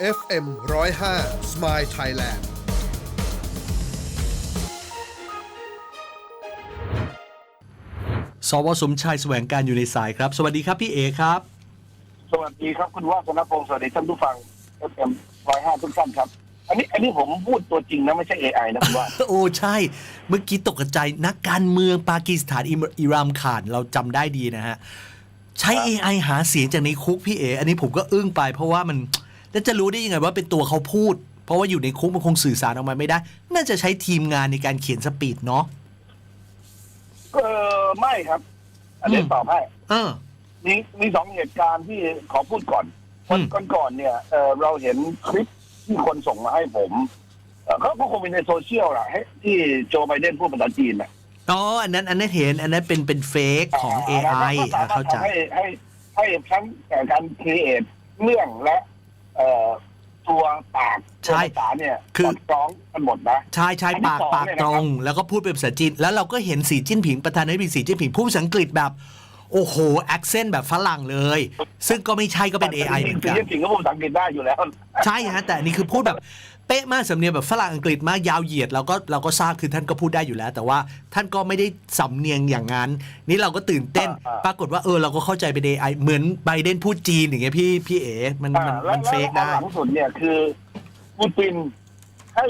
FM 105 Smile Thailand สวสมชายแสวงการอยู่ในสายครับ สวัสดีครับพี่เอครับ สวัสดีครับคุณว่าสนพงศ์สวัสดีท่านผู้ฟัง FM ร้อยห้าทุกท่านครับ อันนี้อันนี้ผมพูดตัวจริงนะไม่ใช่ AI นะคุณว่า โอ้ใช่ เมื่อกี้ตกใจนักการเมืองปากีสถานอิมอิรามขานเราจำได้ดีนะฮะ ใช้ครับ AI หาเสียงจากในคุกพี่เอ อันนี้ผมก็อึ้งไปเพราะว่ามัน แล้วจะรู้ได้ยังไงว่าเป็นตัวเขาพูด เพราะว่าอยู่ในคุกมันคงสื่อสารออกมาไม่ได้ น่าจะใช้ทีมงานในการเขียนสปีดเนาะเออไม่ครับ อันนี้อืมตอบให้เออ มีมีสองเหตุการณ์ที่ขอพูดก่อนอืมก่อนก่อนๆเนี่ยเออเราเห็นคลิปที่คนส่งมาให้ผมเอ่อเขาก็คงเป็นในโซเชียลแหละให้ที่โจไบเดนพูดภาษาจีนน่ะอ๋ออันนั้นอันนั้นเห็นอันนั้นเป็นเป็นเฟกของ AI แล้วก็สาอะมารถเข้าใจทำให้ให้ให้ทั้งแต่การครีเอทเรื่องและ เอ่อตัวปากใช่ตัวภาษาเนี่ยคือ สดคล้องกันหมดนะใช่ใช่อันที่ปากสองปากเนี่ยตนะรครับงแล้วก็พูดเป็นภาษาจีน แล้วเราก็เห็นสีจิ้นผิงประธานาธิบดีสีจิ้นผิงพูดภาษาอังกฤษแบบ โอ้โหแอคเซนต์แบบฝรั่งเลย ซึ่งก็ไม่ใช่ก็เป็น AI เหมือนกัน จริงๆจริงๆก็พูดภาษาอังกฤษได้อยู่แล้ว ใช่ฮะแต่อันนี้คือพูดแบบ เป๊ะมากสำเนียงแบบฝรั่งอังกฤษมากยาวเหยียดเราก็เราก็ทราบคือท่านก็พูดได้อยู่แล้ว แต่ว่าท่านก็ไม่ได้สำเนียงอย่างนั้น นี่เราก็ตื่นเต้น อ่าอ่า ปรากฏว่าเออเราก็เข้าใจเป็น AI เหมือนไบเดนพูดจีนอย่างเงี้ยพี่พี่เอ๋มันมันอ่าแล้วมันเฟกแล้วได้หลังสุดเนี่ยคือปูตินให้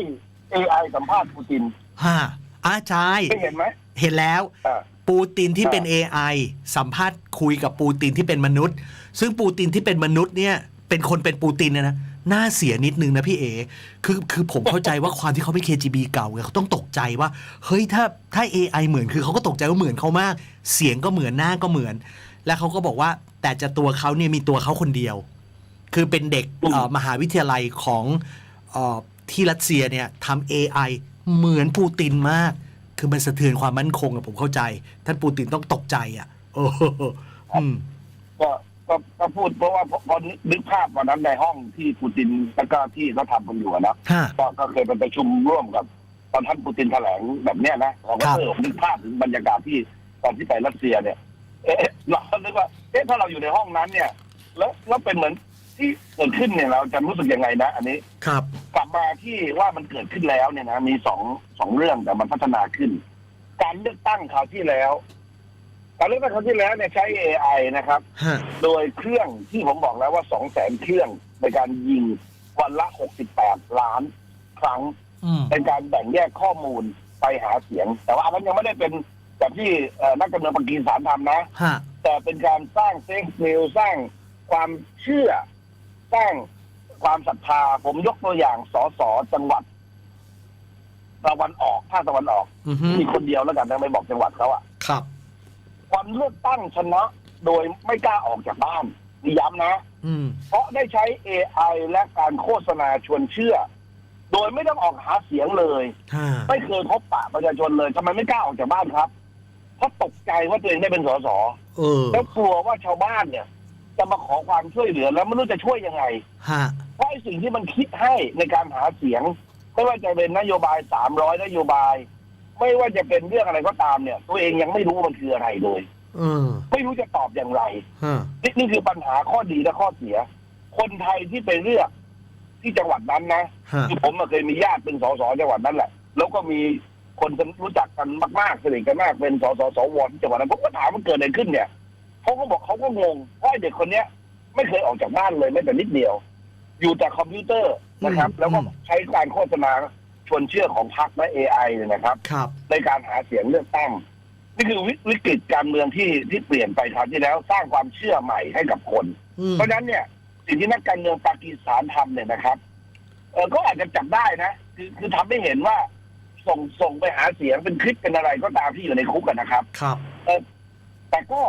AI สัมภาษณ์ปูตินฮะอ่าใช่ได้เห็นไหมเห็นแล้ว อ่า ปูตินที่เป็นอ่า AI สัมภาษณ์คุยกับปูตินที่เป็นมนุษย์ ซึ่งปูตินที่เป็นมนุษย์เนี่ยเป็นคนเป็นปูตินเนยนะ น่าเสียนิดนึงนะพี่เอ คือคือผมเข้าใจว่าความที่เขาเป็น KGB เก่าไงเขาต้องตกใจว่า เฮ้ยถ้าถ้า AI เหมือนคือเขาก็ตกใจว่าเหมือนเขามาก เสียงก็เหมือนหน้าก็เหมือน แล้วเขาก็บอกว่าแต่จะตัวเขาเนี่ยมีตัวเขาคนเดียว คือเป็นเด็กมหาวิทยาลัยของอที่รัสเซียเนี่ยทำ AI เหมือนปูตินมาก คือมันสะเทือนความมั่นคงอะผมเข้าใจ ท่านปูตินต้องตกใจอะโอ้โหอืมก็ ก็ก็พูดเพราะว่าพอพอนึกภาพวันนั้นในห้องที่ปูตินแล้วก็ที่เขาทำกันอยู่อะนะฮะ ก็ก็เคยไปประชุมร่วมกับตอนท่านปูตินแถลงแบบเนี้ยนะเราก็ครับ เออนึกภาพถึงบรรยากาศที่ตอนที่ไปรัสเซียเนี่ย เอ๊ะเราก็นึกว่าเอ๊ะถ้าเราอยู่ในห้องนั้นเนี่ย แล้วแล้วเป็นเหมือนที่เกิดขึ้นเนี่ยเราจะรู้สึกยังไงนะ อันนี้ ครับ กลับมาที่ว่ามันเกิดขึ้นแล้วเนี่ยนะมีสองสองเรื่องแต่มันพัฒนาขึ้น การเลือกตั้งคราวที่แล้ว การเลือกตั้งคราวที่แล้วเนี่ยใช้ AI นะครับ ฮะโดยเครื่องที่ผมบอกแล้วว่าสองแสนเครื่องในการยิงวันละหกสิบแปดล้านครั้ง อืมเป็นการแบ่งแยกข้อมูลไปหาเสียง แต่ว่าอันนั้นยังไม่ได้เป็นแบบที่เอ่อนักการเมืองปากีสถานทำนะ ฮะแต่เป็นการสร้างเซ็กซ์นิวสร้างความเชื่อ สร้างความศรัทธา ผมยกตัวอย่างสสจังหวัดตะวันออกภาคตะวันออก อือฮึมีคนเดียวแล้วกันนะไม่บอกจังหวัดเขาอะครับ วันเลือกตั้งชนะ โดยไม่กล้าออกจากบ้านนี่ย้ำนะ อืม เพราะได้ใช้ AI และการโฆษณาชวนเชื่อ โดยไม่ต้องออกหาเสียงเลยฮะไม่เคยพบปะประชาชนเลยทำไมไม่กล้าออกจากบ้านครับ เพราะตกใจว่าตัวเองได้เป็นสสเออ แล้วกลัวว่าชาวบ้านเนี่ย จะมาขอความช่วยเหลือแล้วไม่รู้จะช่วยยังไง ฮะ เพราะไอ้สิ่งที่มันคิดให้ในการหาเสียง ไม่ว่าจะเป็นนโยบายสามร้อยนโยบาย ไม่ว่าจะเป็นเรื่องอะไรก็ตามเนี่ย ตัวเองยังไม่รู้ว่ามันคืออะไรเลยเออไม่รู้จะตอบอย่างไรฮะนี่นี่คือปัญหาข้อดีและข้อเสีย คนไทยที่ไปเลือกที่จังหวัดนั้นนะฮะคือผมอะเคยมีญาติเป็นสสจังหวัดนั้นแหละ แล้วก็มีคนรู้จักกันมากๆสนิทกันมากเป็นสสสวที่จังหวัดนั้นผมก็ถามมันเกิดอะไรขึ้นเนี่ยเขาก็บอกเขาก็งงเพราะไอ้เด็กคนเนี้ย ไม่เคยออกจากบ้านเลยแม้แต่นิดเดียว อยู่แต่คอมพิวเตอร์นะครับ แล้วก็ใช้การโฆษณา ชวนเชื่อของพรรคและ AI เนี่ยนะครับ ครับ ในการหาเสียงเลือกตั้ง นี่คือวิวิกฤตการเมืองที่ที่เปลี่ยนไปคราวที่แล้วสร้างความเชื่อใหม่ให้กับคน อืมเพราะฉะนั้นเนี่ยสิ่งที่นักการเมืองปากีสถานทำเนี่ยนะครับ เออก็อาจจะจับได้นะ คือคือทำให้เห็นว่า ส่งส่งไปหาเสียงเป็นคลิปเป็นอะไรก็ตามที่อยู่ในคุกกันนะครับ ครับ แต่ก็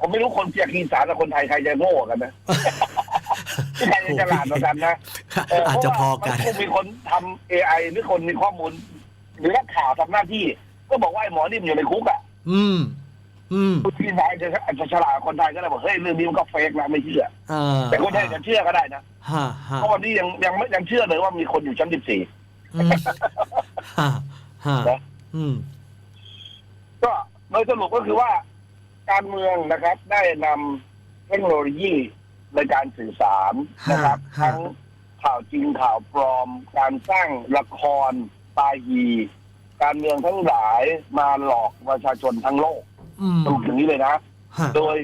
ผมไม่รู้คนปากีสถานกับคนไทยใครจะโง่กันนะ ที่ใครจะฉลาดกว่ากันนะเอาจจะพอกัน เพราะว่ามันคงมีคนทำ AI หรือคนมีข้อมูลหรือนักข่าวทำหน้าที่ ก็บอกว่าไอ้หมอนี่มันอยู่ในคุกอะอืม อืมที่ไทยจะอาจจะฉลาดกว่าคนไทยก็ได้บอกเฮ้ยเรื่องนี้มันก็เฟกนะไม่เชื่อ เออแต่คนไทยจะเชื่อก็ได้นะฮะฮะเพราะวันนี้ยังยังไม่ยังเชื่อเลยว่ามีคนอยู่ชั้น14อืมฮะฮะนะอืมก็โดยสรุปก็คือว่า การเมืองนะครับ ได้นำเทคโนโลยี ในการสื่อสารนะครับ ฮะ ทั้งข่าวจริงข่าวปลอม การสร้างละครตาฮีการเมืองทั้งหลายมาหลอกประชาชนทั้งโลกอืมสรุปอย่างนี้เลยนะ ฮะโดย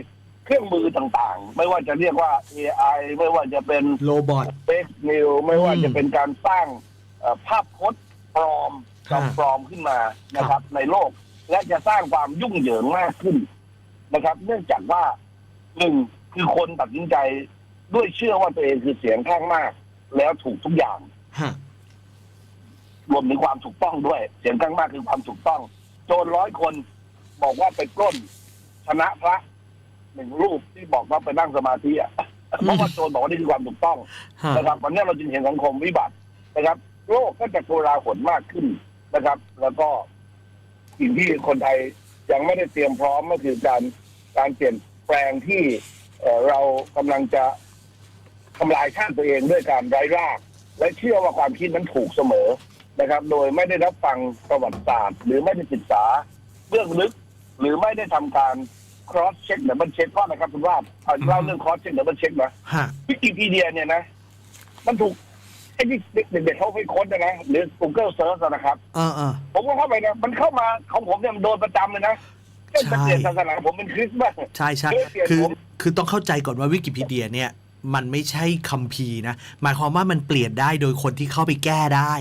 เครื่องมือต่างๆ ไม่ว่าจะเรียกว่า AI ไม่ว่าจะเป็น โรบอท เฟกนิวไม่ว่าอืมจะเป็นการสร้างเอ่อภาพพจน์ปลอมครัจบอมปลอมขึ้นมานะครับ ในโลก และจะสร้างความยุ่งเหยิงมากขึ้นนะครับ เนื่องจากว่าหนึ่ง คือคนตัดสินใจด้วยเชื่อว่าตัวเองคือเสียงข้างมาก แล้วถูกทุกอย่าง ฮะรวมถึงความถูกต้องด้วย เสียงข้างมากคือความถูกต้อง โจรร้อยคนบอกว่าไปปล้นชนะพระหนึ่งรูปที่บอกว่าไปนั่งสมาธิอะเพราะว่าโจรบอกว่านี่คือความถูกต้องฮะนะครับวันนี้เราจึงเห็นสังคมวิบัตินะครับ โลกก็จะโกลาหลมากขึ้นนะครับ แล้วก็สิ่งที่คนไทยยังไม่ได้เตรียมพร้อมก็คือการการเปลี่ยนแปลงที่ เอ่อเรากำลังจะทำลายชาติตัวเองด้วยการไร้ราก และเชื่อว่าความคิดนั้นถูกเสมอนะครับ โดยไม่ได้รับฟังประวัติศาสตร์ หรือไม่ได้ศึกษาเบื้องลึก หรือไม่ได้ทำการ cross check เดี๋ยวมันเช็คข้อนะครับคุณว่าเอาเล่าเรื่อง cross check เดี๋ยวมันเช็คนะฮะวิกิพีเดียเนี่ยนะ มันถูกไอ้ที่เด็กๆเขาไปค้นนะนะหรือ Google Search อะนะครับเออเออผมก็เข้าไปนะ มันเข้ามาของผมเนี่ยมันโดนประจำเลยนะเช่น ใช่ จะเปลี่ยนศาสนาผมเป็นคริสต์บ้าง ใช่ใช่เรื่องเปลี่ยนคือผม คือต้องเข้าใจก่อนว่าวิกิพีเดียเนี่ย มันไม่ใช่คัมภีร์นะ หมายความว่ามันเปลี่ยนได้โดยคนที่เข้าไปแก้ได้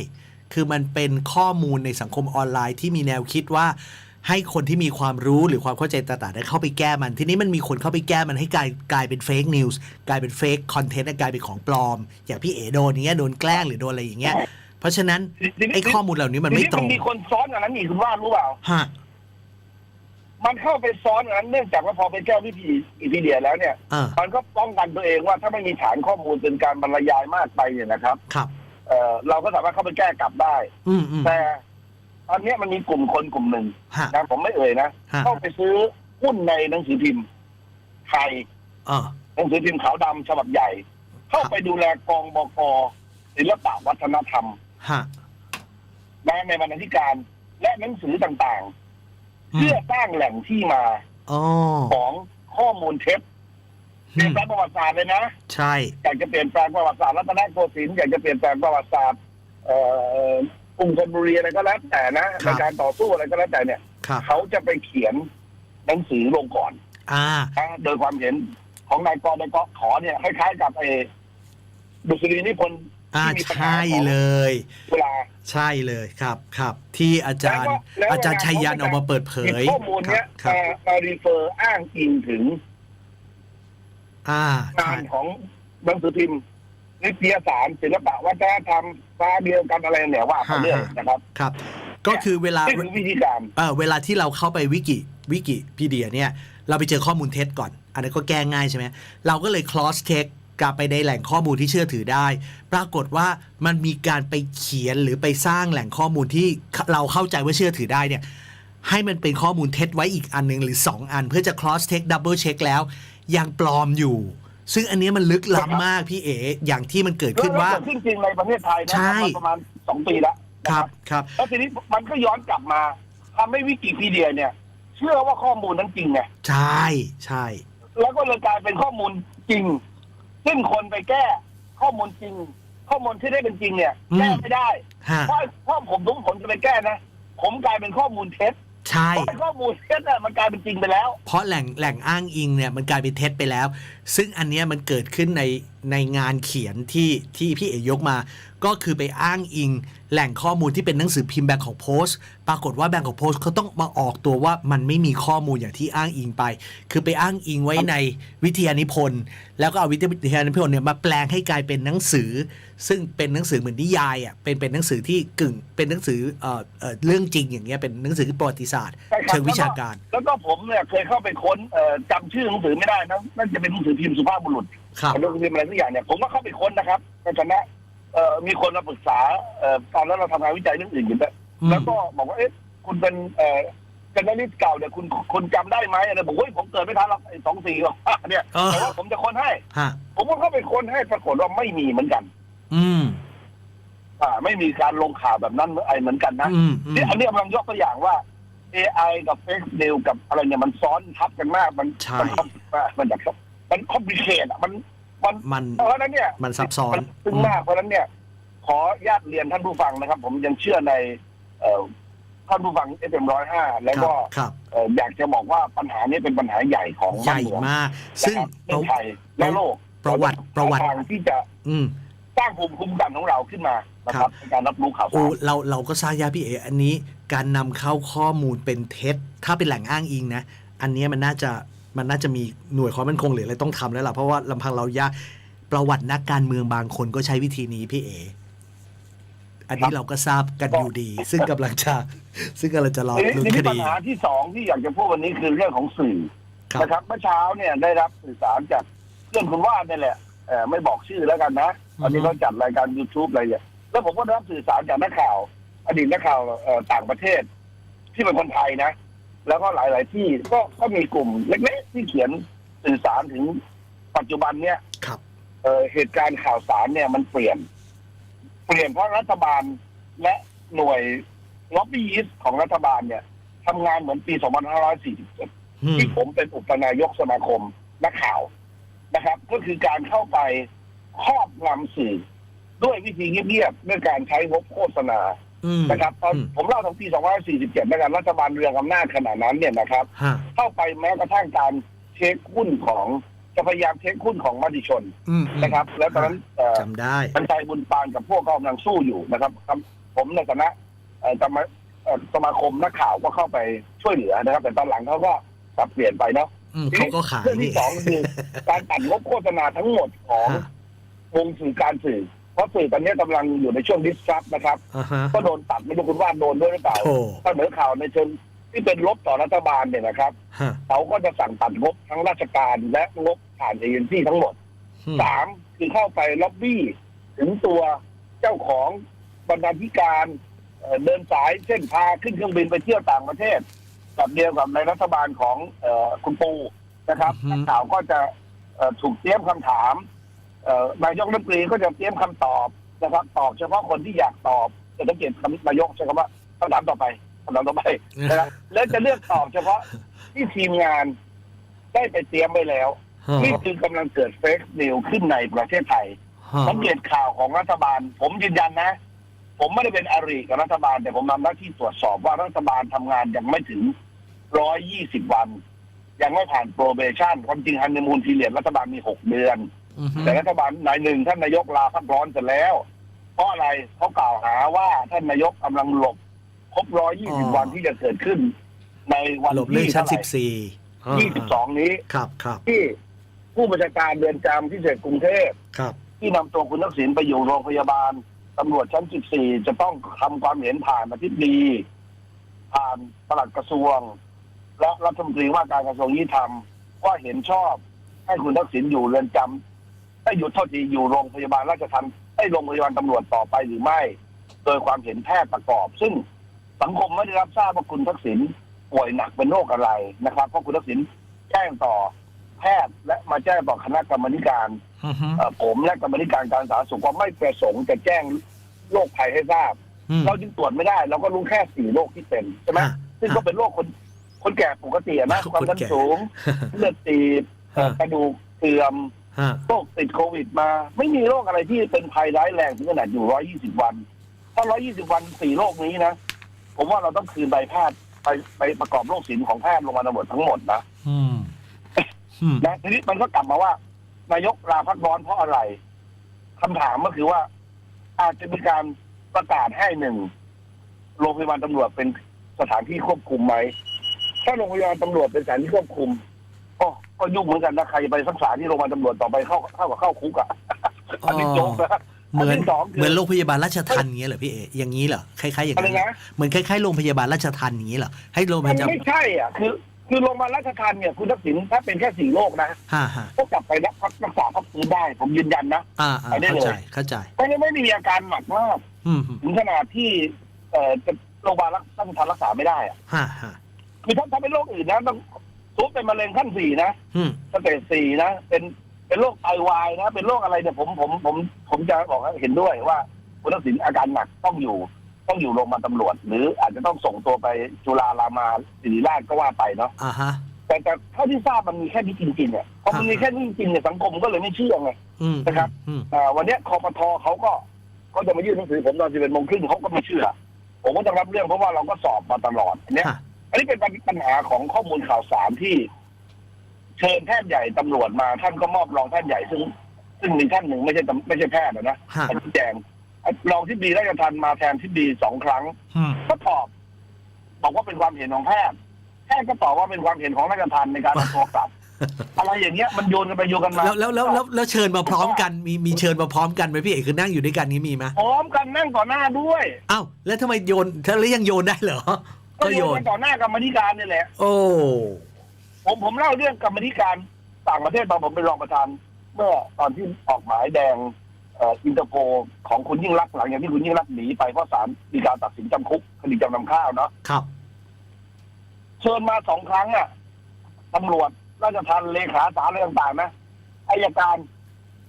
คือมันเป็นข้อมูลในสังคมออนไลน์ที่มีแนวคิดว่า ให้คนที่มีความรู้หรือความเข้าใจต่างๆได้เข้าไปแก้มัน ทีนี้มันมีคนเข้าไปแก้มันให้กลายกลายเป็นเฟกนิวส์กลายเป็นเฟกคอนเทนต์กลายเป็นของปลอม อย่างพี่เอ๋โดนอย่างเงี้ยโดนแกล้งหรือโดนอะไรอย่างเงี้ย เพราะฉะนั้นไอ้ข้อมูลเหล่านี้มันไม่ตรงทีมันมีคนซ้อนอันนั้นอีกคุณว่ารู้เปล่า ฮะ มันเข้าไปซ้อนอันนั้นเนื่องจากว่าพอไปแก้วิธีวิธีเดียแล้วเนี่ยอ่ามันก็ป้องกันตัวเองว่าถ้าไม่มีฐานข้อมูลเป็นการบรรยายมากไปเนี่ยนะครับครับ เอ่อเราก็สามารถเข้าไปแก้กลับได้ อืมอืมแต่ตอนเนี้ยมันมีกลุ่มคนกลุ่มหนึ่งฮะ นะผมไม่เอ่ยนะฮะ เข้าไปซื้อหุ้นในหนังสือพิมพ์ไทยอ่าหนังสือพิมพ์ขาวดำฉบับใหญ่ เข้าไปดูแลกองบกศิลปะวัฒนธรรมฮะนะในบรรณาธิการและหนังสือต่างๆอื เพื่อมสร้างแหล่งที่มาอ๋อของข้อมูลเท็จเปลี่ยนแปลงประวัติศาสตร์เลยนะใช่อยากจะเปลี่ยนแปลงประวัติศาสตร์รัตนโกสินทร์อยากจะเปลี่ยนแปลงประวัติศาสตร์เอ่อกรุงธนบุรีอะไรก็แล้วแต่นะในการต่อสู้อะไรก็แล้วแต่เนี่ยครับเขาจะไปเขียนหนังสือลงก่อน อ่านะโดยความเห็นของนายกรนายกขอเนี่ยคล้ายๆกับไอ้ดุษฎีนิพนธ์ อ่าที่มีปัญหาใช่ของเลย เวลา ใช่เลยครับครับ ที่อาจารย์ แล้วก็แล้ว อาจารย์ชัยยันออกมาเปิดเผหยิบยข้อมูลเนี้ยครับมามารีเฟอร์อ้างอิงถึงอ่างาใช่นของหนังสือพิมพ์นิตยสารศิลปะวัฒนธรรมฟ้าเดียวกันอะไรเนี่ยว่าไปเรื่องนะครับครับ ก็คือเวลา นี่คือวิธีการ เออเวลาที่เราเข้าไปวิกิวิกิพีเดียเนี่ย เราไปเจอข้อมูลเท็จก่อน อันนั้นก็แก้ง่ายใช่ไหมเราก็เลย cross check กลับไปในแหล่งข้อมูลที่เชื่อถือได้ ปรากฏว่ามันมีการไปเขียนหรือไปสร้างแหล่งข้อมูลที่เราเข้าใจว่าเชื่อถือได้เนี่ยให้มันเป็นข้อมูลเท็จไว้อีกอันหนึ่งหรือ 2 อัน เพื่อจะ cross check double check แล้ว ยังปลอมอยู่ ซึ่งอันเนี้ยมันลึกล้ำมากพี่เอ๋อย่างที่มันเกิดขึ้นว่าแล้วเกิดขึ้นจริงในประเทศไทยนะใช่มาประมาณสองปีแล้วคนะรับครับแล้วทีนี้มันก็ย้อนกลับมาทำให้วิกิพีเดียเนี่ย เชื่อว่าข้อมูลนั้นจริงไงใช่ใช่แล้วก็เลยกลายเป็นข้อมูลจริง ซึ่งคนไปแก้ข้อมูลจริง ข้อมูลที่ได้เป็นจริงเนี่ยแก้ไม่ได้ ฮะเพราะเพราะผมทุกผมจะไปแก้นะ ผมกลายเป็นข้อมูลเท็จใช่ เพราะไอ้ข้อมูลเท็จน่ะมันกลายเป็นจริงไปแล้ว เพราะแหล่งแหล่งอ้างอิงเนี่ยมันกลายเป็นเท็จไปแล้ว ซึ่งอันเนี้ยมันเกิดขึ้นใน ในงานเขียนที่ที่พี่เอยกมา ก็คือไปอ้างอิง แหล่งข้อมูลที่เป็นหนังสือพิมพ์แบงของโพสต์ ปรากฏว่าแบงของโพสต์เขาต้องมาออกตัวว่ามันไม่มีข้อมูลอย่างที่อ้างอิงไป คือไปอ้างอิงไว้ในวิทยานิพนธ์ แล้วก็เอาวิทยานิพนธ์เนี่ยมาแปลงให้กลายเป็นหนังสือ ซึ่งเป็นหนังสือเหมือนนิยายอะเป็นเป็นหนังสือที่กึ่งเป็นหนังสือเอ่อเอ่อเรื่องจริงอย่างเงี้ยเป็นหนังสือประวัติศาสตร์ใช่ครับเชิงวิชาการ แล้วก็ผมเนี่ยเคยเข้าไปค้นเอ่อจำชื่อหนังสือไม่ได้นะนั่นจะเป็นหนังสือพิมพ์สุภาพบุรุษ ครับหนังสือพิมพ์อะไรสักอย่างเนี่ยผมก็เข้าไปค้นนะครับในฐานะเอ่อมีคนมาปรึกษาเอ่อตอนนั้นเราทำงานวิจัยเรื่องอื่นอยู่ด้วยอืม แล้วก็บอกว่าเอ๊ะคุณเป็นเอ่อเป็นนักนิสเก่าเนี่ยคุณคุณจำได้ไหมอะไรบอกเฮ้ยผมเกิดไม่ทันหรอกไอ้สองสี่เนี่ยเออ แต่ว่าผมจะค้นให้ ฮะ ผมก็เข้าไปค้นให้ปรากฏว่าไม่มีเหมือนกัน อืม อ่าไม่มีการลงข่าวแบบนั้นไอ้เหมือนกันนะอืมอืม นี่อันนี้กำลังยกตัวอย่างว่า AI กับ Fake News กับอะไรเนี่ยมันซ้อนทับกันมากมันใช่ มันมันแบบ มันคอมพลีเคทอะมันมันมันเพราะฉะนั้นเนี่ยมันซับซ้อนมันซึ้งมากเพราะฉะนั้นเนี่ย ขอญาตเรียนท่านผู้ฟังนะครับ ผมยังเชื่อในเอ่อท่านผู้ฟังเอฟเอ็มร้อยห้าแล้วครัก็บครับเอ่ออยากจะบอกว่าปัญหานี้เป็นปัญหาใหญ่ของใหญ่บ้านเมืองมากนะซึ่งครับปในระไทยและโลกประวัติประวัติ ทางที่จะอืม สร้างภูมิคุ้มกันของเราขึ้นมานะคครัรับบ ในการรับรู้ข่าวโอ้สาร เราเราก็ทราบยาพี่เออันนี้การนำเข้าข้อมูลเป็นเท็จ ถ้าเป็นแหล่งอ้างอิงนะ อันเนี้ยมันน่าจะ มันน่าจะมีหน่วยความมั่นคงหรืออะไรต้องทำแล้วล่ะเพราะว่าลำพังเรายากประวัตินักการเมืองบางคนก็ใช้วิธีนี้พี่เออันนี้เราก็ทราบกันอยู่ดี ซึ่งกำลังจะซึ่งกำลังจะรอทีนี้ลุ้นทีคนี้ปัดีญหาที่สองที่อยากจะพูดวันนี้คือเรื่องของสื่อครับนะครับเมื่อเช้าเนี่ยได้รับสื่อสารจากเพื่อนคุณว่านนี่แหละเอ่อไม่บอกชื่อแล้วกันนะตอนนี้เขาจัดรายการ YouTube อะไรเนี่ยแล้วผมก็ได้รับสื่อสารจากนักข่าว อดีตนักข่าวเอ่อต่างประเทศ ที่เป็นคนไทยนะ แล้วก็หลาย ๆ ที่ก็ก็มีกลุ่มเล็กๆที่เขียนสื่อสารถึงปัจจุบันเนี่ยครับ เอ่อเหตุการณ์ข่าวสารเนี่ยมันเปลี่ยน เปลี่ยนเพราะรัฐบาลและหน่วยล็อบบี้ยิสของรัฐบาลเนี่ยทำงานเหมือนปี 2547 อืมที่ผมเป็นอุปนายกสมาคมนักข่าวนะครับ ก็คือการเข้าไปครอบงำสื่อ ด้วยวิธีเงียบๆด้วยการใช้งบโฆษณาอืม นะครับตอนอืมผมเล่าทั้งปี 2547ในการรัฐบาลเรืองอำนาจขณะนั้นเนี่ยนะครับฮะเข้าไปแม้กระทั่งการเช็คหุ้นของจะพยายามเช็คหุ้นของมติชนอืมอืมนะครับ แล้วตอนนั้นเอ่อจำได้บรรชัยบุญปานกับพวกก็กำลังสู้อยู่นะครับครับผมในฐานะเอ่อสมาเอ่อสมาคมนักข่าวก็เข้าไปช่วยเหลือนะครับ แต่ตอนหลังเขาก็ปรับเปลี่ยนไปเนาะอืมเขาก็ขายเรื่องนี่ที่สองคือการตัดงบโฆษณาทั้งหมดของฮะวงสื่อการสื่อ เพราะสื่อตอนนี้กำลังอยู่ในช่วงดิสครับนะครับ อ่าฮะ ก็โดนตัดไม่รู้คุณว่าโดนด้วยหรือเปล่าโธ่เสนอข่าวในเชิงที่เป็นลบต่อรัฐบาลเนี่ยนะครับ ฮะเขาก็จะสั่งตัดงบทั้งราชการและงบผ่านเอเจนซี่ทั้งหมดอืมสามคือเข้าไปล็อบบี้ ถึงตัวเจ้าของบรรณาธิการเอ่อเดินสายเช่นพาขึ้นเครื่องบินไปเที่ยวต่างประเทศแบบเดียวกับในรัฐบาลของเออคุณปูนะครับนักข่าวก็จะเอ่อถูกเตรียมคำถามเอ่อ นายกรัฐมนตรีก็จะเตรียมคำตอบนะครับ ตอบเฉพาะคนที่อยากตอบจะสังเกตคำนายกใช้คำว่าคำถามต่อไปคำถามต่อไปนะครับแล้วจะเลือกตอบเฉพาะที่ทีมงานได้ไปเตรียมไว้แล้วฮะนี่คือกำลังเกิดเฟกนิวขึ้นในประเทศไทยฮะสังเกตข่าวของรัฐบาล ผมยืนยันนะ ผมไม่ได้เป็นอริกับรัฐบาล แต่ผมทำหน้าที่ตรวจสอบว่ารัฐบาลทำงานยังไม่ถึงร้อยยี่สิบวัน ยังไม่ผ่านโปรเบชั่นความจริงฮันนีมูนพีเรียดรัฐบาลมีหกเดือนอือฮึ แต่รัฐบาลนายหนึ่งท่านนายกลาพักร้อนเสร็จแล้ว เพราะอะไรเขากล่าวหาว่าท่านนายกกำลังหลบครบร้อยยี่สิบวันที่จะเกิดขึ้น ในวันหลบเรื่องที่ชั้นเท่าสิไหบร่สี่ยี่สิบสองนี้ครับครับที่ผู้บัญชาการเรือนจำพิเศษกรุงเทพครับ ที่นำตัวคุณทักษิณไปอยู่โรงพยาบาลตำรวจชั้น14จะต้องทำความเห็นผ่านอธิบดีผ่านปลัดกระทรวง และรัฐมนตรีว่าการกระทรวงยุติธรรมว่าเห็นชอบให้คุณทักษิณอยู่เรือนจำ ให้อยู่เท่าที่อยู่โรงพยาบาลราชทัณฑ์ให้โรงพยาบาลตำรวจต่อไปหรือไม่ โดยความเห็นแพทย์ประกอบ ซึ่งสังคมไม่ได้รับทราบว่าคุณทักษิณป่วยหนักเป็นโรคอะไรนะครับ เพราะคุณทักษิณแจ้งต่อแพทย์และมาแจ้งต่อคณะกรรมาธิการอือฮึเอ่อผมและกรรมาธิการการสาธารณสุขว่าไม่ประสงค์จะแจ้งโรคภัยให้ทราบอืมเราจึงตรวจไม่ได้ เราก็รู้แค่สี่โรคที่เป็นใช่ไหมฮะซึ่งก็เป็นโรคคนคนแก่ปกติอะนะคนความดันแก่สูงเลือดตีบฮะกระดูกเสื่อมฮะ โรคติดโควิดมา ไม่มีโรคอะไรที่เป็นภัยร้ายแรงถึงขนาดอยู่ร้อยี่สิบวัน ถ้าร้อยี่สิบวันสี่โรคนี้นะ ผมว่าเราต้องคืนใบแพทย์ไปไปประกอบโรคศิลป์ของแพทย์ลงมาตำรวจทั้งหมดนะอืมอืมนะทีนี้มันก็กลับมาว่า นายกลาพักร้อนเพราะอะไรคำถามก็คือว่า อาจจะมีการประกาศให้หนึ่งโรงพยาบาลตำรวจเป็นสถานที่ควบคุมไหมถ้าโรงพยาบาลตำรวจเป็นสถานที่ควบคุม ก็ก็ยุ่งเหมือนกันนะใครไปรักษาที่โรงพยาบาลตำรวจต่อไปเข้าเข้ากับเข้าคุกอะอันนี้โจ๊กนะเหมือนนที่สงคืเหมือนโรงพยาบาลราชทัณฑ์อย่างเงี้ยเหรอพี่เออย่างนี้เหรอคล้ายๆอย่างอะไรนั้นเหรอนะเหมือนคล้ายๆโรงพยาบาลราชทัณฑ์อย่างนี้เหรอให้โรงพมันยาบาลไม่ใช่อะคือคือโรงพยาบาลราชทัณฑ์เนี่ยคุณทักษิณถ้าเป็นแค่สี่โรคนะฮ่าฮ่าก็กลับไปรักรักษาพักฟื้นได้ผมยืนยันนะอ่าอ่าไปได้เข้าเลยใจเข้าใจก็ยังไม่ได้มีอาการหนักมากอืมอืมถึงขนาดที่เอ่อจะโรงพยาบาลรักษาทันรักษาไม่ได้อะฮ่าฮ่าคือถ้าถ้าเป็นโรคอื่นนะต้อง ทุบเป็นมะเร็งขั้นสี่นะอืมสเตจสี่นะ เป็นเป็นโรคไตวายนะ เป็นโรคอะไรเนี่ยผมผมผมผมจะบอกว่าเห็นด้วยว่าคุณทักษิณอาการหนักต้องอยู่ต้องอยู่โรงพยาบาลตำรวจ หรืออาจจะต้องส่งตัวไปจุฬารามาศิริราชก็ว่าไปเนาะอ่าฮะแต่แต่แต่เท่าที่ทราบมันมีแค่นี้จริงๆเนี่ยพอมันมีแค่นี้จริงๆเนี่ยสังคมก็เลยไม่เชื่อไง อืมนะครับ อืมอ่าวันเนี้ยคอปทเขาก็ก็จะมายื่นหนังสือผมตอนสิบเอ็ดโมงครึ่งเขาก็ไม่เชื่อ ผมก็ต้องรับเรื่องเพราะว่าเราก็สอบมาตลอดอันเนี้ย ฮะ อันนี้เป็นปัญหาของข้อมูลข่าวสารที่ เชิญแพทย์ใหญ่ตำรวจมาท่านก็มอบรองแพทย์ใหญ่ซึ่ง ซึ่งมีท่านหนึ่งไม่ใช่ตำไม่ใช่แพทย์นะนะฮะ ท่านชี้แจงรองที่ดีราชทันมาแทนที่ดีสองครั้ง อืม ก็ตอบ บอกว่าเป็นความเห็นของแพทย์แพทย์ก็ตอบว่าเป็นความเห็นของราชทันในการเอาตัวกลับ อะไรอย่างเงี้ยมันโยนกันไปโยนกันมาแล้วแล้วแล้วแล้วแล้วเชิญมาพร้อมกันมีมีเชิญมาพร้อมกันไหมพี่เอกคือนั่งอยู่ด้วยกันนี้มีไหมพร้อมกันนั่งต่อหน้าด้วย อ้าวแล้วทำไมโยนแล้วยังโยนได้เหรอ ก็ก็โยโยนนกันต่อหน้ากรรมธิการนี่แหละ โอ้ผมผมเล่าเรื่องกรรมธิการต่างประเทศตอนผมเป็นรองประธาน เมื่อตอนที่ออกหมายแดงเอ่ออินเตอร์โพของคุณยิ่งรักษณ์หลังจากที่คุณยิ่งรักษณ์หนีไปเพราะศาลมีการตัดสินจำคุกคดีจำนำข้าวเนาะครับ เชิญมาสองครั้งอะตำรวจราชทัณฑ์เลขาศาลอะไรต่างๆนะอายการ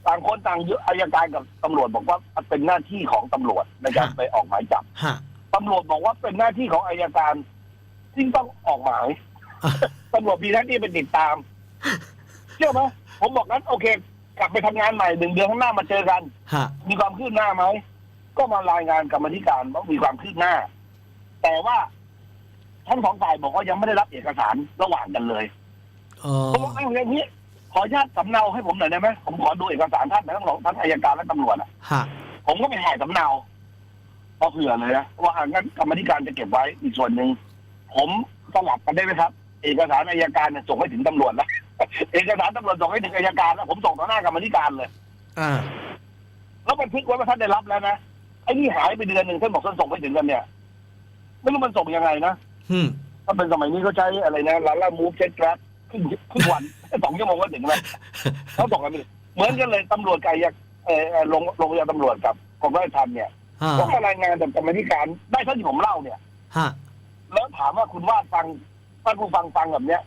ต่างคนต่างอายการกับตำรวจบอกว่าเป็นหน้าที่ของตำรวจในการฮะไปออกหมายจับฮะ ตำรวจบอกว่าเป็นหน้าที่ของอายการที่ต้องออกหมายตำรวจมีหน้าที่ไปติดตาม เชื่อไหมผมบอกงั้นโอเค กลับไปทำงานใหม่หนึ่งเดือนข้างหน้ามาเจอกันฮะมีความคืบหน้าไหม ก็มารายงานกรรมธิการว่ามีความคืบหน้า แต่ว่าทั้งสองฝ่ายบอกว่ายังไม่ได้รับเอกสารระหว่างกันเลยเออผมบอกเอาอย่างนี้ ขออนุญาตสำเนาให้ผมหน่อยได้ไหมผมขอดูเอกสารท่านทั้งสองทั้งอายการและตำรวจอะฮะผมก็ไปถ่ายสำเนา พอเผื่อเลยนะว่าอะงั้นกรรมธิการจะเก็บไว้อีกส่วนหนึ่งผมสลับกันได้ไหมครับ เอกสารอายการเนี่ยส่งให้ถึงตำรวจแล้วเอกสารตำรวจส่งให้ถึงอายการแล้วผมส่งต่อหน้ากรรมธิการเลยอ่าแล้วบันทึกไว้ว่าท่านได้รับแล้วนะไอ้นี่หายไปเดือนหนึ่งท่านบอกท่านส่งไปถึงกันเนี่ยไม่รู้มันส่งยังไงนะอืมถ้าเป็นสมัยนี้เขาใช้อะไรนะลาล่ามูฟเช็คแกร็ครึ่งครึ่งวันสองชั่วโมงก็ถึงแล้วเขาส่งกันไปเลยเหมือนกันเลยตำรวจกับอายกเออเอ่อโรงโรงพยาบาลตำรวจกับกรมราชทัณฑ์เนี่ย ฮะก็มารายงานจากกรรมธิการได้เท่าที่ผมเล่าเนี่ย ฮะแล้วถามว่าคุณว่าฟังท่านผู้ฟังฟังแบบเนี้ย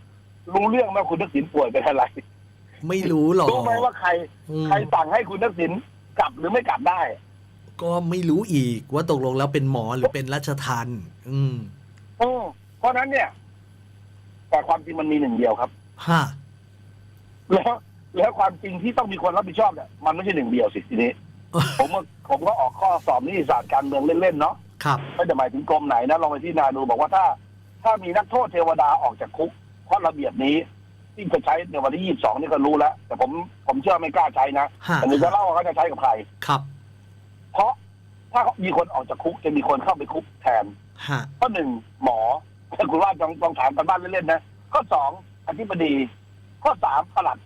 รู้เรื่องไหมคุณทักษิณป่วยเป็นอะไรไม่รู้หรอกรู้ไหมว่าใคร อืมใครสั่งให้คุณทักษิณกลับหรือไม่กลับได้ ก็ไม่รู้อีกว่าตกลงแล้วเป็นหมอหรือเป็นราชทันอืมเออเพราะฉะนั้นเนี่ย แต่ความจริงมันมีหนึ่งเดียวครับ ฮะแล้วแล้วความจริงที่ต้องมีคนรับผิดชอบเนี่ยมันไม่ใช่หนึ่งเดียวสิทีนี้ ผมก็ ผมก็ออกข้อสอบนิติศาสตร์การเมืองเล่นๆเนาะครับไม่ได้หมายถึงกรมไหนนะลองไปที่นาดูบอกว่าถ้า ถ้ามีนักโทษเทวดาออกจากคุกเพราะระเบียบนี้ที่จะใช้ในวันที่ยี่สิบสองนี่ก็รู้แล้ว แต่ผมผมเชื่อไม่กล้าใช้นะฮะแต่เดี๋ยวจะเล่าว่าเขาจะใช้กับใครครับ เพราะถ้ามีคนออกจากคุกจะมีคนเข้าไปคุกแทนฮะข้อหนึ่งหมอถ้าคุณว่าลองลองถามกันบ้านเล่นๆนะข้อสองอธิบดี ข้อสามปลัด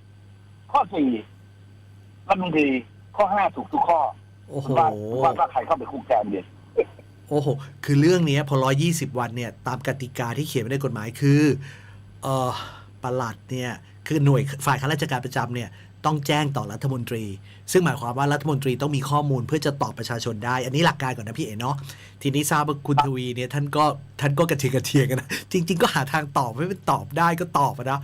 ข้อสี่รัฐมนตรีข้อห้าถูกทุกข้อ โอ้โหคุณว่าคุณว่าถ้าใครเข้าไปคุกแทนเดียโอ้โห คือเรื่องเนี้ยพอร้อยี่สิบวันเนี่ยตามกติกาที่เขียนไว้ในกฎหมายคือเอ่อปลัดเนี่ยคือหน่วยฝ่ายข้าราชการประจำเนี่ยต้องแจ้งต่อรัฐมนตรี ซึ่งหมายความว่ารัฐมนตรีต้องมีข้อมูลเพื่อจะตอบประชาชนได้ อันนี้หลักการก่อนนะพี่เอ๋เนาะทีนี้ทราบว่าคุณทวีเนี่ยท่านก็ท่านก็กระเทียงกระเทียงกันนะจริง ๆ ก็หาทางตอบให้มันตอบได้ก็ตอบอะนะ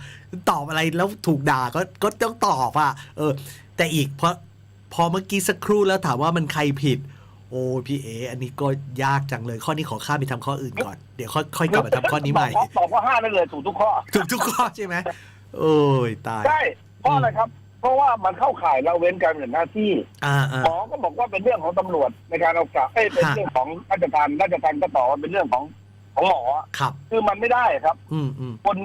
ตอบอะไรแล้วถูกด่าก็ก็ต้องตอบอะเออ แต่อีกพอ พอเมื่อกี้สักครู่แล้วถามว่ามันใครผิด โอ้พี่เอ อันนี้ก็ยากจังเลยข้อนี้ขอข้ามไปทำข้ออื่นก่อน เดี๋ยวค่อยค่อยกลับมาทำข้อนี้ใหม่ตอบตอบข้อห้าได้เลยถูกทุกข้อ ถูกทุกข้อใช่ไหมโอ้ยตาย ใช่เพราะอะไรครับ เพราะว่ามันเข้าข่ายละเว้นการปฏิบัติหน้าที่อ่าอ่าหมอก็บอกว่าเป็นเรื่องของตำรวจในการเอากลับเอ้ยเป็นฮะเรื่องของราชการราชการก็ตอบว่าเป็นเรื่องของของหมอครับ คือมันไม่ได้ครับอืมอืมคน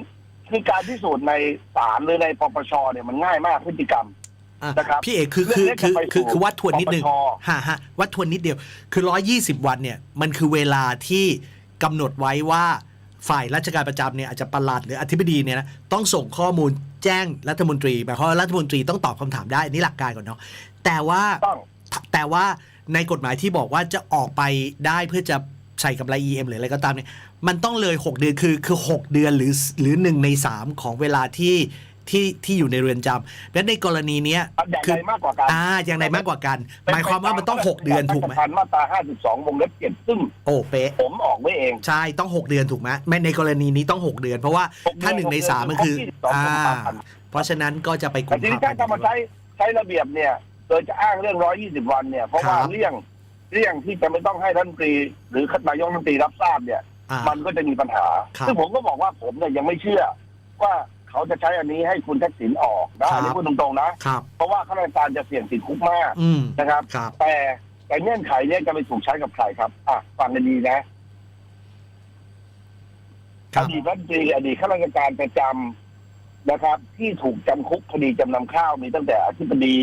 คือการพิสูจน์ในศาลหรือในปปชเนี่ยมันง่ายมากพฤติกรรมอะ นะครับพี่เอกคือคือเรื่องคือนี้จะไปคือสู่คือวัดทวนนิดนึงปปชฮะฮะวัดทวนนิดเดียว คือร้อยี่สิบวันเนี่ยมันคือเวลาที่กำหนดไว้ว่าฝ่ายราชการประจำเนี่ยอาจจะประหลัดหรืออธิบดีเนี่ยนะต้องส่งข้อมูลแจ้งรัฐมนตรีหมายความว่ารัฐมนตรีต้องตอบคำถามได้อันนี่หลักการก่อนเนาะแต่ว่าต้องแต่ว่าในกฎหมายที่บอกว่าจะออกไปได้เพื่อจะใส่กำไร EM หรืออะไรก็ตามเนี่ยมันต้องเลย 6 เดือนคือคือ 6 เดือนหรือหรือหนึ่งใน 3 ของเวลาที่ ที่ที่อยู่ในเรือนจำและในกรณีเนี้ยอย่างคืใดมากกว่ากันอ่าอย่างใดมากกว่ากัน หมายความว่ามันต้อง 6 เดือนถูกไหมพันมาตรา52 วงเล็บเจ็ดซึ่งโอ้เป๊ะ ผมออกไว้เอง ใช่ต้อง 6 เดือนถูกไหมไม่ในกรณีนี้ต้อง 6 เดือน เพราะว่าถ้าหนึ่งในสามมันคืออ่าเพราะฉะนั้นก็จะไปกุแต่มทีนี้ภาถ้าจะมาใช้ใช้ระเบียบเนี่ยโดยจะอ้างเรื่อง 120 วันเนี่ย เพราะว่าเรื่องเรื่องที่จะไม่ต้องให้ท่านตรี หรือนายกรัฐมนตรีรับทราบเนี่ย อ่า มันก็จะมีปัญหา ครับ ซึ่งผมก็บอกว่าผมเนี่ยยังไม่เชื่อว่า เขาจะใช้อันนี้ให้คุณทักษิณออกนะอันนี้พูดตรงๆนะ ครับ เพราะว่าข้าราชการจะเสี่ยงติดคุกมากอืม นะครับ ครับ แต่แต่เงื่อนไขเนี้จะไปถูกใช้กับใครครับอะฟังกันดีนะครัอบดีตรัฐมนตรีอดีตข้าราชการประจำนะครับ ที่ถูกจำคุกคดีจำนำข้าวมีตั้งแต่อธิบดี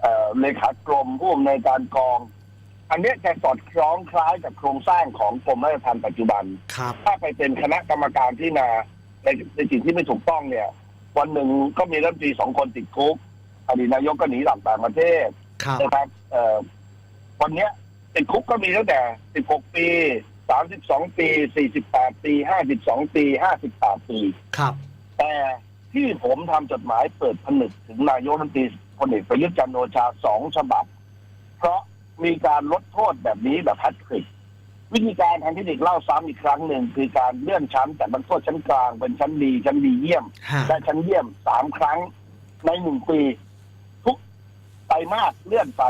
เอ่อเลขากรมผู้อำนวยการกอง อันเนี้ยจะสอดคล้องคล้ายกับโครงสร้างของกรมราชทัณฑ์ปัจจุบัน ครับ ถ้าไปเป็นคณะกรรมการที่นา ในในสิ่งที่ไม่ถูกต้องเนี่ย วันหนึ่งก็มีรัฐมนตรีสองคนติดคุกอดีตนายกก็หนีหลังต่างประเทศครับนะครับเอ่อวันเนี้ยติดคุกก็มีตั้งแต่ 16 ปี 32 ปี 48 ปี 52 ปี 58 ปี ครับ แต่ที่ผมทำจดหมายเปิดผนึกถึงนายกรัฐมนตรีพลเอกประยุทธ์จันทร์โอชาสองฉบับ เพราะมีการลดโทษแบบนี้แบบพัดคลิก วิธีการทางเทคนิคเล่าซ้ำอีกครั้งหนึ่งคือการเลื่อนชั้นจากบรรโทษชั้นกลางเป็นชั้นดีชั้นดีเยี่ยมฮะและชั้นเยี่ยมสามครั้งในหนึ่งปี ทุกไตรมาสเลื่อนไป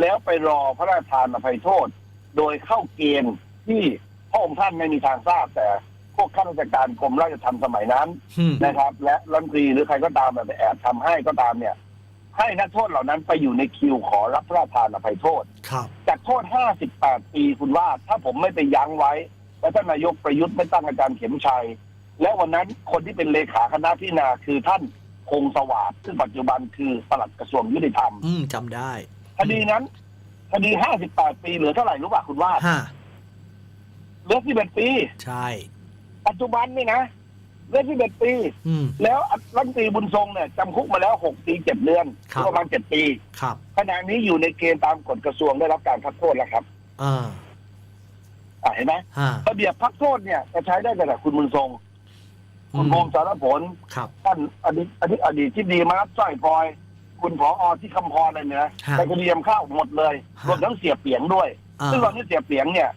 แล้วไปรอพระราชทานอภัยโทษ โดยเข้าเกณฑ์ที่พระองค์ท่านไม่มีทางทราบแต่พวกข้าราชการกรมราชทัณฑ์สมัยนั้นอืมนะครับ และรัฐมนตรีหรือใครก็ตามแบบไปแอบทำให้ก็ตามเนี่ย ให้นักโทษเหล่านั้นไปอยู่ในคิวขอรับพระราชทานอภัยโทษ ครับจากโทษ 58 ปีคุณว่า ถ้าผมไม่ไปยั้งไว้ และท่านนายกประยุทธ์ไม่ตั้งอาจารย์เข็มชัย และวันนั้นคนที่เป็นเลขาคณะพิจารณาคือท่านคงสวัสดิ์ซึ่งปัจจุบันคือปลัดกระทรวงยุติธรรมอืมจำได้คดีนั้นคดี 58 ปีเหลือเท่าไหร่รู้ป่ะคุณว่าฮะเหลือ11ปี ใช่ ปัจจุบันนี่นะ เหลือ11ปี อืม แล้วรัฐมนตรีบุญทรงเนี่ยจำคุกมาแล้ว6ปี7เดือนครับ ประมาณ7ปีครับ ขณะนี้อยู่ในเกณฑ์ตามกฎกระทรวงได้รับการพักโทษแล้วครับอ่าอะเห็นไหมฮะระเบียบพักโทษเนี่ยจะใช้ได้แต่คุณบุญทรงอืคุณมภูมิสารผล ครับ ท่านอดีตอดีตอดีตที่ดีมาสร้อยพลอย คุณผอที่คำพรอะไรเนี่ยนะฮะในคดียำข้าวหมดเลยฮะ รวมทั้งเสียเปียงด้วย อ่าซึ่งตอนนี้เสียเปียงเนี่ย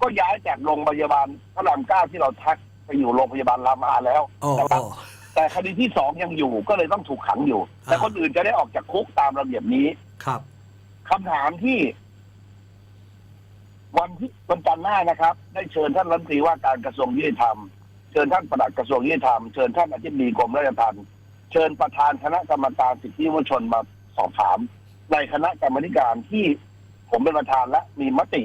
ก็ย้ายจากโรงพยาบาลพระรามเก้าที่เราทัก ไปอยู่โรงพยาบาลรามาแล้วโอ้นะครัโอ้บแต่คดีที่สองยังอยู่ก็เลยต้องถูกขังอยู่ แต่อ่า คนอื่นจะได้ออกจากคุกตามระเบียบนี้ครับ คำถามที่ วันที่วันจันทร์หน้านะครับ ได้เชิญท่านรัฐมนตรีว่าการกระทรวงยุติธรรม เชิญท่านปลัดกระทรวงยุติธรรมเชิญท่านอธิบดีกรมราชทัณฑ์เชิญประธานคณะกรรมการสิทธิมนุษยชนมาสอบถาม ในคณะกรรมาธิการที่ผมเป็นประธานและมีมติ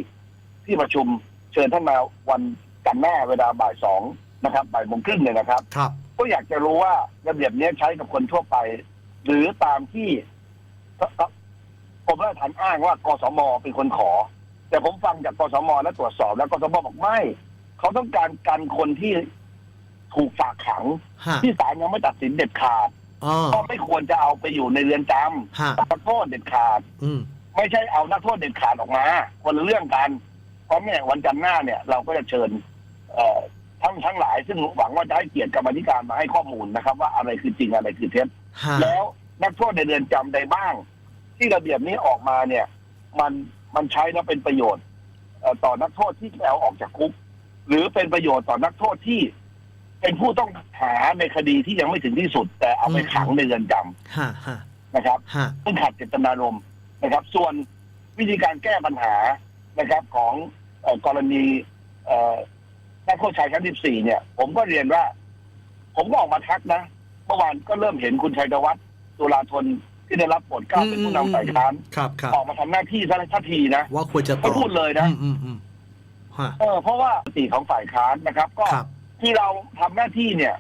ที่ประชุม เชิญท่านมาวันจันทร์หน้าเวลาบ่ายสอง นะครับบ่ายโมงครึ่งเนี่ยนะครับ ครับ ก็อยากจะรู้ว่าระเบียบนี้ใช้กับคนทั่วไป หรือตามที่กรมราชทัณฑ์อ้างว่ากสมเป็นคนขอ แต่ผมฟังจากกสมและตรวจสอบแล้วกสมบอกไม่ เขาต้องการกันคนที่ถูกฝากขัง ฮะที่ศาลยังไม่ตัดสินเด็ดขาดอ๋อก็ไม่ควรจะเอาไปอยู่ในเรือนจฮะำตัดโทษเด็ดขาด อืม ไม่ใช่เอานักโทษเด็ดขาดออกมา คนละเรื่องกันเพราะเนี่ยวันจันทร์หน้าเนี่ยเราก็จะเชิญ เอ่อ ทั้งทั้งหลายซึ่งหวังว่าจะให้เกียรติกรรมาธิการมาให้ข้อมูลนะครับ ว่าอะไรคือจริงอะไรคือเท็จฮะแล้วนักโทษในเรือนจำใดบ้าง ที่ระเบียบนี้ออกมาเนี่ย มันมันใช้แล้วเป็นประโยชน์เอ่อต่อนักโทษที่แล้วออกจากคุก หรือเป็นประโยชน์ต่อนักโทษที่ เป็นผู้ต้องหาในคดีที่ยังไม่ถึงที่สุด แต่เอาไปขังในเรือนจำฮะฮะนะครับ ฮะซึ่งขัดเจตนารมณ์นะครับ ส่วนวิธีการแก้ปัญหานะครับของเอ่อกรณีเอ่อ นักโทษชายชั้น14เนี่ย ผมก็เรียนว่า ผมก็ออกมาทักนะเมื่อวานก็เริ่มเห็นคุณชัยธวัฒน์ตุลาธนที่ได้รับโปรดเกล้าเป็นผู้นำฝ่ายค้านครับครับออกมาทำหน้าที่ทันทีนะว่าควรจะตเขาอบพูดเลยนะอืมอืมอืมฮะเออเพราะว่าปกติของฝ่ายค้านนะครับ ก็ครับที่เราทำหน้าที่เนี่ย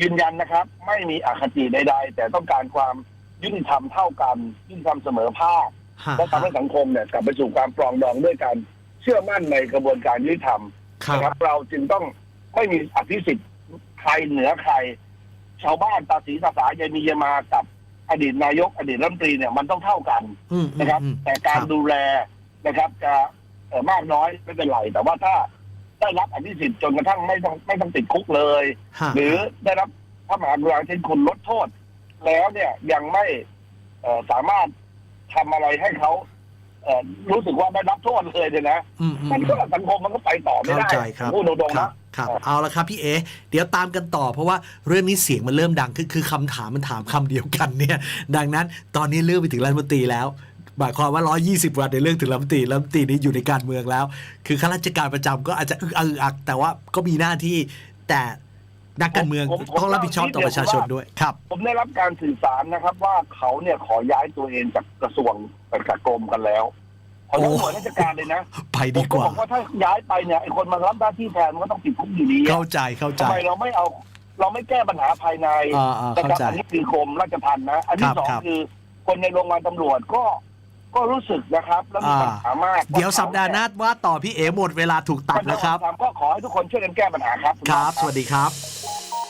ยืนยันนะครับ ไม่มีอคติใดๆแต่ต้องการความยุติธรรมเท่ากันยุติธรรมเสมอภาคฮะและทำให้สังคมเนี่ยกลับไปสู่ความปรองดองด้วยการเชื่อมั่นในกระบวนการยุติธรรมครั นะครับบเราจึงต้องไม่มีอภิสิทธิ์ใครเหนือใคร ชาวบ้านตาสีตาสายายมียายมากับอดีตนายก อดีตรัฐมนตรีเนี่ยมันต้องเท่ากันอืมอืมนะครับ อืมแต่การครับดูแลนะครับ จะเอ่อมากน้อยไม่เป็นไร แต่ว่าถ้าได้รับอภิสิทธิ์จนกระทั่งไม่ต้องไม่ต้องติดคุกเลย ฮะหรือได้รับพระมหากรุณาธิคุณลดโทษ แล้วเนี่ยยังไม่เอ่อสามารถทำอะไรให้เขา เอ่อรู้สึกว่าได้รับโทษเลยเนี่ยนะอืมอืมมันก็สังคมมันก็ไปต่อไม่เข้าได้ใจครับพูดตรงๆครันะ บครับ เอาละครับพี่เอ เดี๋ยวตามกันต่อ เพราะว่าเรื่องนี้เสียงมันเริ่มดังคือคือคำถามมันถามคำเดียวกันเนี่ย ดังนั้นตอนนี้เรื่องไปถึงรัฐมนตรีแล้วหมายความว่า 120 วันในเรื่องถึงรัฐมนตรีรัฐมนตรีนี้อยู่ในการเมืองแล้ว คือข้าราชการประจำก็อาจจะอึกอักอึกอักแต่ว่าก็มีหน้าที่แต่ นักการเมืองผมผมต้องรับผิดชอบต่อประชาชนด้วยครับ ผมได้รับการสื่อสารนะครับ ว่าเขาเนี่ยขอย้ายตัวเองจากกระทรวงไปจากกรมกันแล้วขอย้ายโอ้หน่วยราชการเลยนะไปดีกว่า ผมบอกว่าถ้าย้ายไปเนี่ยไอ้คนมารับหน้าที่แทนมันก็ต้องติดคุกอยู่ดีอะเข้าใจเข้าใจทำไมเราไม่เอา เราไม่แก้ปัญหาภายในอ่าอ่านะเข้าครับใจ อันนี้คือกรมราชทัณฑ์นะ อันที่ครับสองครับคือ คนในโรงพยาบาลตำรวจก็ ก็รู้สึกนะครับ แล้วมีปัญหามากเดี๋ยวสัปดาห์หน้าว่าต่อพี่เอหมดเวลาถูกตัดแล้วครับ ก็ขอให้ทุกคนช่วยกันแก้ปัญหาครับ ครับ สวัสดีครับ